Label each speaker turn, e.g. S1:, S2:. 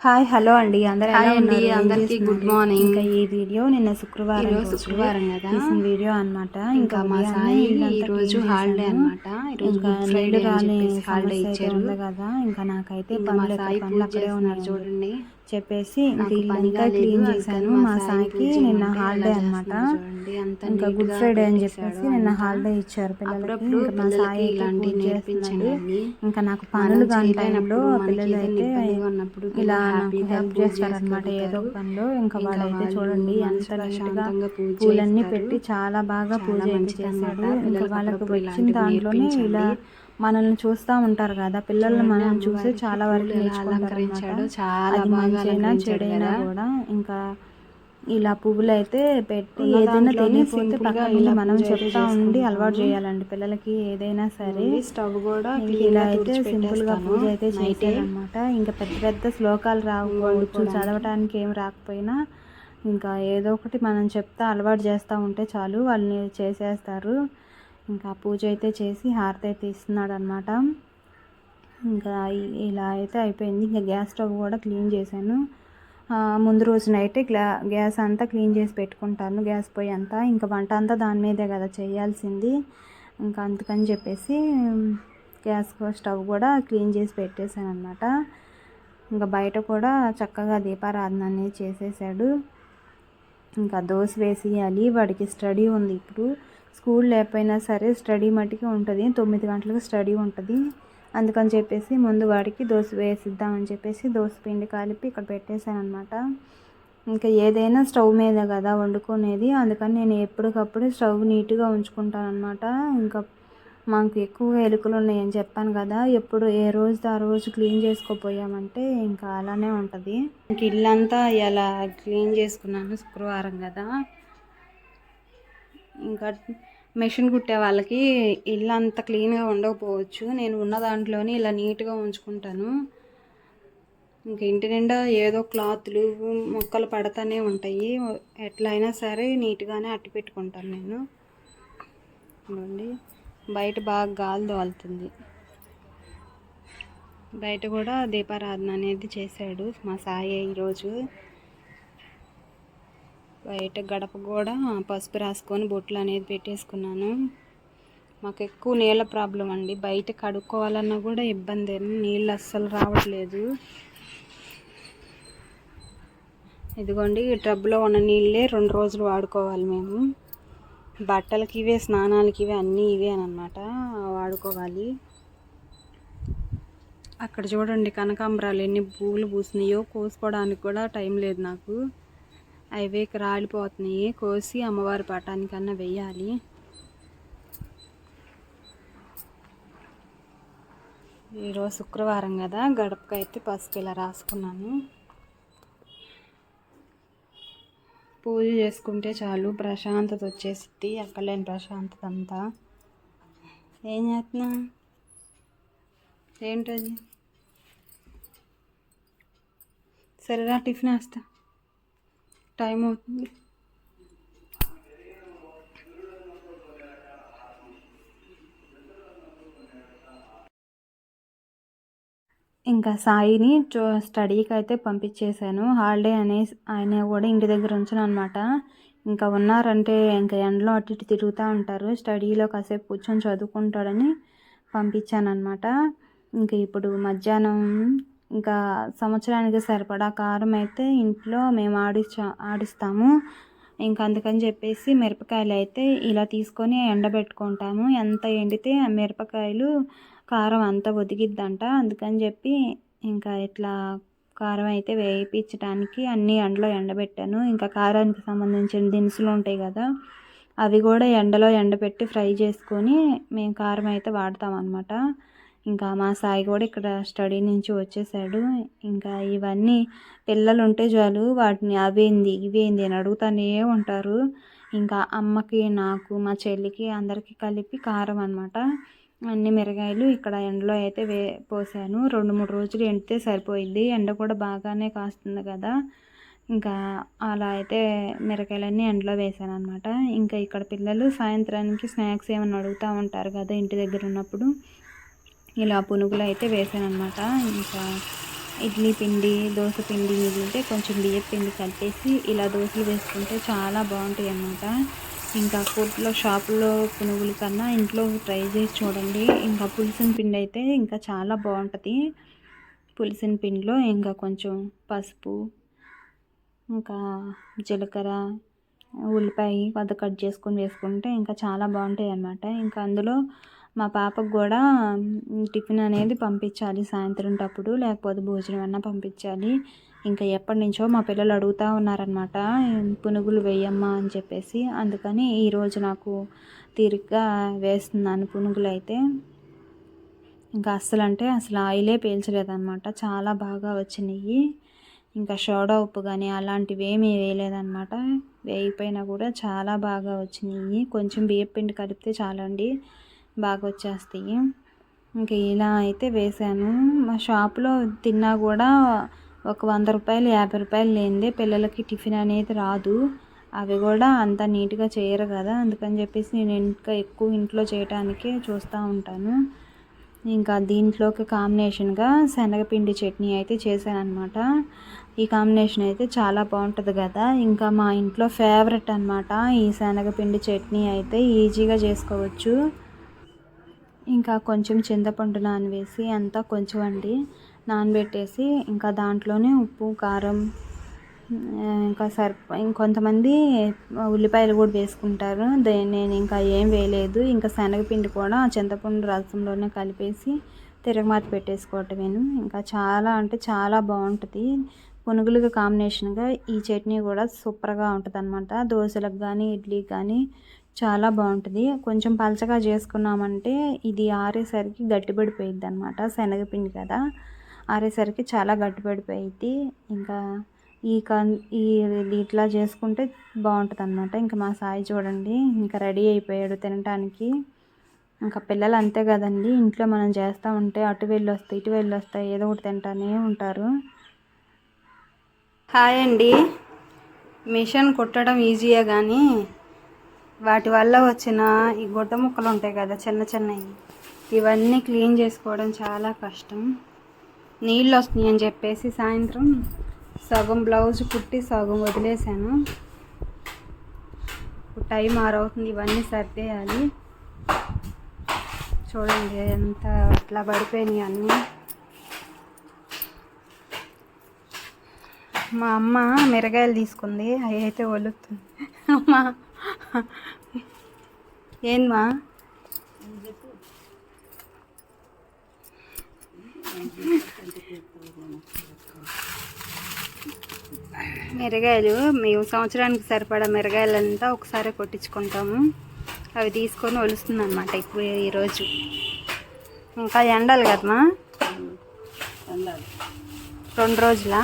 S1: Hi hello అండి. అందరూ ఎలా
S2: హాయ్ అండి,
S1: ఉన్నారు?
S2: అందరికీ? Good morning.
S1: ఇంకా ఈ వీడియో నిన్న శుక్రవారం
S2: ఈరోజు శుక్రవారం కదా?
S1: వీడియో అన్నమాట.
S2: ఇంకా మా సాయి
S1: ఇల్లంతా
S2: ఈ రోజు
S1: clean
S2: హాలిడే
S1: ఇంకా
S2: గుడ్ ఫ్రైడే
S1: రాని
S2: హాలిడే ఇచ్చారు.
S1: కదా. ఇంకా నాకైతే
S2: మా సాయి పూజ చేస్తున్నారు
S1: ఉన్నాయి
S2: చూడండి.
S1: చెప్పేసి ఇంకా ఇల్లంతా క్లీన్ చేశాను
S2: మా
S1: మా
S2: సాయి
S1: సాయికి నిన్న హాలిడే.
S2: అంతా
S1: ఇంకా గుడ్ ఫ్రైడే అని చెప్పేసి నిన్న. హాలిడే ఇచ్చారు పిల్లలకి ఇంకా మా సాయి
S2: నేర్పించండి
S1: ఇంకా నాకు పనులు కాని
S2: చేయలేనప్పుడు
S1: టైంలో
S2: మనకి
S1: పిల్లలు అయితే ఇలా నాకు హెల్ప్ చేస్తారనమాట ఏదో. పనిలో ఇంకా
S2: ఇంకా
S1: వాడైతే
S2: వాళ్ళు
S1: చూడండి ఎంత నీట్గా
S2: పూజ
S1: పూలన్నీ. పెట్టి చాలా బాగా పూజ
S2: అన్నమాట.
S1: ఇంకా వాళ్ళకి వచ్చిన దాంట్లోనే ఇలా. మనల్ని చూస్తూ ఉంటారు కదా పిల్లల్ని మనం చూసి చాలా వరకు
S2: అలంకరించాడో చాలా బాగా
S1: చెడైనా. కూడా ఇంకా ఇలా పువ్వులు అయితే పెట్టి ఏదైనా
S2: గా
S1: పక్కన మనం చెప్తా ఉండి అలవాటు. చేయాలండి పిల్లలకి ఏదైనా సరే
S2: స్టవ్ కూడా
S1: ఇలా అయితే
S2: సింపుల్గా.
S1: పూజ అయితే చేశారనమాట ఇంకా పెద్ద పెద్ద శ్లోకాలు రాకపోవచ్చు. చదవటానికి ఏం రాకపోయినా ఇంకా ఏదో ఒకటి మనం చెప్తా అలవాటు చేస్తూ ఉంటే చాలు వాళ్ళని చేసేస్తారు ఇంకా పూజ అయితే చేసి హారతి అయితే ఇస్తున్నాడు అనమాట ఇంకా ఇలా అయితే అయిపోయింది. ఇంకా గ్యాస్ స్టవ్ కూడా క్లీన్ చేశాను. ముందు రోజు నైటే గ్లా గ్యాస్ అంతా క్లీన్ చేసి పెట్టుకుంటాను. గ్యాస్ పొయ్యి అంతా. ఇంకా వంట అంతా దాని మీదే కదా చేయాల్సింది. ఇంకా అందుకని చెప్పేసి గ్యాస్ స్టవ్ కూడా క్లీన్ చేసి పెట్టేశాను అనమాట ఇంకా బయట కూడా చక్కగా దీపారాధన అనేది చేసేసాడు ఇంకా దోశ వేసేయాలి. వాడికి స్టడీ ఉంది ఇప్పుడు. స్కూల్ లేకపోయినా సరే స్టడీ మట్టుకి ఉంటుంది. తొమ్మిది గంటలకు స్టడీ ఉంటుంది. అందుకని చెప్పేసి ముందు వాడికి దోశ వేసిద్దామని చెప్పేసి దోశ పిండి కలిపి ఇక్కడ పెట్టేశాను అనమాట ఇంకా ఏదైనా స్టవ్ మీద కదా వండుకునేది. అందుకని నేను ఎప్పటికప్పుడు స్టవ్ నీట్గా ఉంచుకుంటాను అనమాట ఇంకా మాకు ఎక్కువగా ఎలుకలు ఉన్నాయని చెప్పాను కదా. ఎప్పుడు ఏ రోజు ఆ రోజు క్లీన్ చేసుకోపోయామంటే ఇంకా అలానే ఉంటుంది. ఇంక ఇల్లంతా ఇలా క్లీన్ చేసుకున్నాను శుక్రవారం కదా. ఇంకా మెషిన్ కుట్టే వాళ్ళకి ఇల్లు అంత క్లీన్గా ఉండకపోవచ్చు. నేను ఉన్న దాంట్లోనే ఇలా నీట్గా ఉంచుకుంటాను. ఇంక ఇంటి నిండా ఏదో క్లాత్లు మొక్కలు పడతానే ఉంటాయి. ఎట్లా అయినా సరే నీట్గానే అట్టి పెట్టుకుంటాను నేను. చూడండి బయట బాగా గాలి తోలుతుంది. బయట కూడా దీపారాధన అనేది చేశాడు మా సాయి ఈరోజు. బయట గడప కూడా పసుపు రాసుకొని బొట్లు అనేది పెట్టేసుకున్నాను. మాకు ఎక్కువ నీళ్ళ ప్రాబ్లం అండి. బయట కడుక్కోవాలన్నా కూడా ఇబ్బంది నీళ్ళు అస్సలు రావట్లేదు. ఇదిగోండి ఈ టబ్లో ఉన్న నీళ్ళే రెండు రోజులు వాడుకోవాలి మేము. బట్టలకి ఇవే స్నానాలకి ఇవే అన్నీ ఇవే అనమాట వాడుకోవాలి. అక్కడ చూడండి కనకాంబరాలు ఎన్ని పువ్వులు పూసినాయో కోసుకోవడానికి కూడా టైం లేదు నాకు. అవే రాలిపోతున్నాయి. కోసి అమ్మవారి పటానికన్నా వెయ్యాలి ఈరోజు శుక్రవారం కదా గడపకైతే పసుపు ఇలా రాసుకున్నాను. పూజ చేసుకుంటే చాలు ప్రశాంతత వచ్చేసిద్ది అక్కలేని ప్రశాంతత అంతా. ఏం చేస్తున్నా? ఏంటది? సరేరా టిఫిన్ వేస్తా. టైం అవుతుంది. ఇంకా సాయిని చూ స్టడీకి అయితే పంపించేశాను. హాలిడే అనే ఆయన కూడా ఇంటి దగ్గర ఉంచాను అనమాట ఇంకా ఉన్నారంటే ఇంకా ఎండలో అటు ఇటు తిరుగుతూ ఉంటారు. స్టడీలో కాసేపు కూర్చొని చదువుకుంటాడని పంపించాను అనమాట ఇంకా ఇప్పుడు మధ్యాహ్నం ఇంకా సంవత్సరానికి సరిపడా కారం అయితే ఇంట్లో మేము ఆడిచా ఆడిస్తాము. ఇంకా అందుకని చెప్పేసి మిరపకాయలు అయితే ఇలా తీసుకొని ఎండబెట్టుకుంటాము. ఎంత ఎండితే ఆ మిరపకాయలు కారం అంత ఒదిగిద్దంట. అందుకని చెప్పి ఇంకా ఇట్లా కారం అయితే వేయించడానికి అన్ని ఎండలో ఎండబెట్టాను. ఇంకా కారానికి సంబంధించిన దినుసులు ఉంటాయి కదా అవి కూడా ఎండలో ఎండబెట్టి ఫ్రై చేసుకొని మేము కారం అయితే వాడతాం అనమాట ఇంకా మా సాయి కూడా ఇక్కడ స్టడీ నుంచి వచ్చేసాడు. ఇంకా ఇవన్నీ పిల్లలు ఉంటే చాలు వాటిని అవేంది ఇవేంది అని అడుగుతానే ఉంటారు. ఇంకా అమ్మకి నాకు మా చెల్లికి అందరికీ కలిపి కారం అనమాట అన్ని మిరగాయలు ఇక్కడ ఎండలో అయితే వే పోసాను. రెండు మూడు రోజులు ఎండితే సరిపోయింది ఎండ కూడా బాగానే కాస్తుంది కదా. ఇంకా అలా అయితే మిరకాయలన్నీ ఎండలో వేసాను అనమాట ఇంకా ఇక్కడ పిల్లలు సాయంత్రానికి స్నాక్స్ ఏమైనా అడుగుతూ ఉంటారు కదా ఇంటి దగ్గర ఉన్నప్పుడు. ఇలా పునుగులు అయితే వేసాను అనమాట ఇంకా ఇడ్లీ పిండి దోశ పిండి మిగిలితే కొంచెం బియ్యం పిండి కలిపేసి ఇలా దోశలు వేసుకుంటే చాలా బాగుంటాయి అన్నమాట ఇంకా ఫుడ్లో షాపులో పునుగుల కన్నా ఇంట్లో ట్రై చేసి చూడండి. ఇంకా పులిసిన పిండి అయితే ఇంకా చాలా బాగుంటుంది. పులిసిన పిండిలో ఇంకా కొంచెం పసుపు ఇంకా జీలకర్ర ఉల్లిపాయ కొంత కట్ చేసుకొని వేసుకుంటే ఇంకా చాలా బాగుంటాయి అన్నమాట ఇంకా అందులో మా పాపకు కూడా టిఫిన్ అనేది పంపించాలి సాయంత్రం టప్పుడు లేకపోతే భోజనం అన్నా పంపించాలి. ఇంకా ఎప్పటి నుంచో మా పిల్లలు అడుగుతూ ఉన్నారనమాట పునుగులు వేయమ్మా అని చెప్పేసి. అందుకని ఈరోజు నాకు తీరిగ్గా వేస్తున్నాను పునుగులు అయితే. ఇంకా అస్సలు అంటే అసలు ఆయిలే పీల్చలేదన్నమాట. చాలా బాగా వచ్చినాయి ఇంకా సోడా ఉప్పు కానీ అలాంటివి ఏమీ వేయలేదన్నమాట. వేయిపోయినా కూడా చాలా బాగా వచ్చినాయి కొంచెం బియ్యం పిండి కలిపితే చాలండి. బాగా వచ్చేస్తాయి ఇంకా ఇలా అయితే వేసాను. మా షాప్లో తిన్నా కూడా ఒక వంద రూపాయలు యాభై రూపాయలు లేనిదే పిల్లలకి టిఫిన్ అనేది రాదు. అవి కూడా అంత నీట్గా చేయరు కదా. అందుకని చెప్పేసి నేను ఇంకా ఎక్కువ ఇంట్లో చేయటానికి చూస్తూ ఉంటాను. ఇంకా దీంట్లోకి కాంబినేషన్గా శనగపిండి చట్నీ అయితే చేశాను అనమాట ఈ కాంబినేషన్ అయితే చాలా బాగుంటుంది కదా. ఇంకా మా ఇంట్లో ఫేవరెట్ అనమాట ఈ శనగపిండి చట్నీ అయితే ఈజీగా చేసుకోవచ్చు. ఇంకా కొంచెం చింతపండు నానవేసి అంతా కొంచెం అండి నానబెట్టేసి ఇంకా దాంట్లోనే ఉప్పు కారం ఇంకా సరిపో ఇంకొంతమంది ఉల్లిపాయలు కూడా వేసుకుంటారు. దే- నేను ఇంకా ఏం వేయలేదు. ఇంకా శనగపిండి కూడా చింతపండు రసంలోనే కలిపేసి తిరగమాత పెట్టేసుకోవటమేను. ఇంకా చాలా అంటే చాలా బాగుంటుంది. పునుగులకు కాంబినేషన్గా ఈ చట్నీ కూడా సూపర్గా ఉంటుంది అనమాట దోశలకు కానీ ఇడ్లీకి కానీ చాలా బాగుంటుంది. కొంచెం పలచగా చేసుకున్నామంటే ఇది ఆరేసరికి గట్టిపడిపోయిద్ది అనమాట శనగపిండి కదా. ఆరేసరికి చాలా గట్టిపడిపోయిద్ది. ఇంకా ఈ కన్ ఈ ఇది ఇట్లా చేసుకుంటే బాగుంటుంది అనమాట ఇంకా మా సాయి చూడండి ఇంకా రెడీ అయిపోయాడు తినటానికి. ఇంకా పిల్లలు అంతే కదండి ఇంట్లో మనం చేస్తూ ఉంటే అటు వెళ్ళి వస్తాయి ఇటు వెళ్ళి వస్తాయి ఏదో ఒకటి తింటానే ఉంటారు. హాయ్ అండి. మిషన్ కుట్టడం ఈజీయే కానీ వాటి వల్ల వచ్చిన ఈ గుడ్డ ముక్కలు ఉంటాయి కదా చిన్న చిన్నవి. ఇవన్నీ క్లీన్ చేసుకోవడం చాలా కష్టం. నీళ్ళు వస్తున్నాయి అని చెప్పేసి సాయంత్రం సగం బ్లౌజ్ కుట్టి సగం వదిలేసాను టైం ఆరవుతుంది ఇవన్నీ సర్దేయాలి. చూడండి ఎంత అట్లా పడిపోయినాయి అన్నీ. మా అమ్మ మిరగాయలు తీసుకుంది. అవి అయితే ఒలుతుంది. అమ్మా. ఏందమ్మా? మిరగాయలు మేము సంవత్సరానికి సరిపడా మిరగాయలంతా ఒకసారి కొట్టించుకుంటాము. అవి తీసుకొని ఒలుస్తుంది అనమాట ఇప్పుడు ఈరోజు ఇంకా ఎండాలి కదమ్మా? రెండు రోజులా?